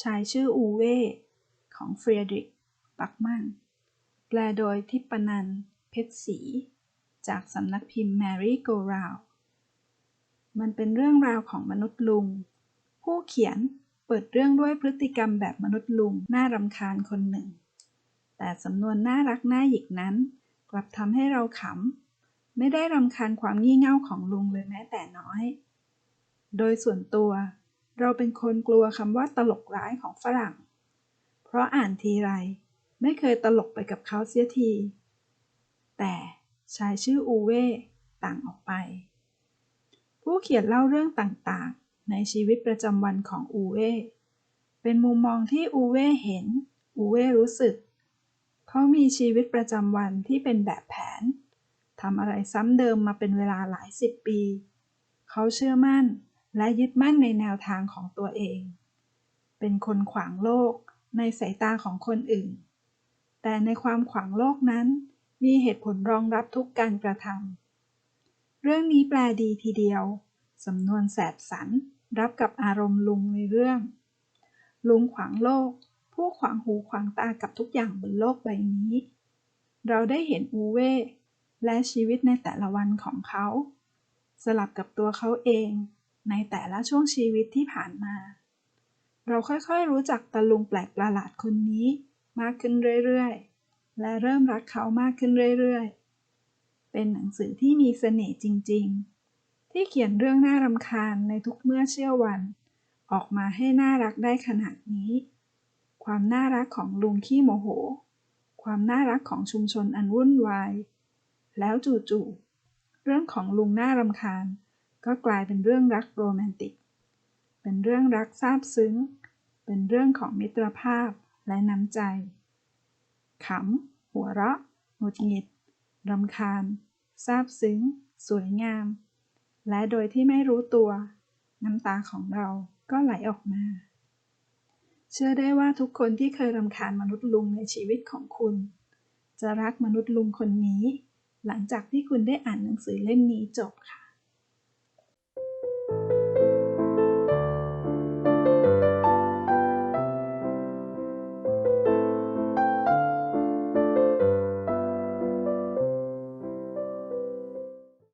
ชายชื่ออูเว่ ของเฟรดริกบักมันแปลโดยทิปนัน เพชรศรี จากสำนักพิมพ์แมรี่โกราว มันเป็นเรื่องราวของมนุษย์ลุง ผู้เขียนเปิดเรื่องด้วยพฤติกรรมแบบมนุษย์ลุง น่ารำคาญคนหนึ่ง แต่สำนวนน่ารักน่าหยิกนั้น กลับทำให้เราขำ ไม่ได้รำคาญความงี่เง่าของลุงเลยแม้แต่น้อย โดยส่วนตัว เราเป็นคนกลัวคำว่าตลกร้ายของฝรั่ง เพราะอ่านทีไรไม่เคยตลกไปกับเขาเสียที แต่ชายชื่ออูเว่ต่างออกไป ผู้เขียนเล่าเรื่องต่างๆ ในชีวิตประจำวันของอูเว่เป็นมุมมองที่อูเว่เห็น อูเว่รู้สึก เขามีชีวิตประจำวันที่เป็นแบบแผนทำอะไรซ้ำเดิมมาเป็นเวลาหลายสิบปี เขาเชื่อมั่น และยึดมั่นในแนวทางของตัวเอง เป็นคนขวางโลกในสายตาของคนอื่น แต่ในความขวางโลกนั้น มีเหตุผลรองรับทุกการกระทำ เรื่องนี้แปลดีทีเดียว สำนวนแสบสันรับกับอารมณ์ลุงในเรื่อง ลุงขวางโลก ผู้ขวางหูขวางตากับทุกอย่างบนโลกใบนี้ เราได้เห็นอูเว่และชีวิตในแต่ละวันของเขา สลับกับตัวเขาเอง ในแต่ละช่วงชีวิตที่ผ่านมา เราค่อยๆรู้จักตะลุงแปลกประหลาดคนนี้มากขึ้นเรื่อยๆ และเริ่มรักเขามากขึ้นเรื่อยๆ เป็นหนังสือที่มีเสน่ห์จริงๆ ที่เขียนเรื่องน่ารำคาญในทุกเมื่อเชื่อวัน ออกมาให้น่ารักได้ขนาดนี้ ความน่ารักของลุงขี้โมโห ความน่ารักของชุมชนอันวุ่นวาย แล้วจู่ๆ เรื่องของลุงน่ารำคาญ ก็กลายเป็นเรื่องรักโรแมนติก เป็นเรื่องรักซาบซึ้ง เป็นเรื่องของมิตรภาพและน้ำใจ ขำ หัวเราะหงุดหงิดรำคาญซาบซึ้ง สวยงาม และโดยที่ไม่รู้ตัว น้ำตาของเราก็ไหลออกมา เชื่อได้ว่าทุกคนที่เคยรำคาญมนุษย์ลุงในชีวิตของคุณ จะรักมนุษย์ลุงคนนี้ หลังจากที่คุณได้อ่านหนังสือเล่มนี้จบค่ะ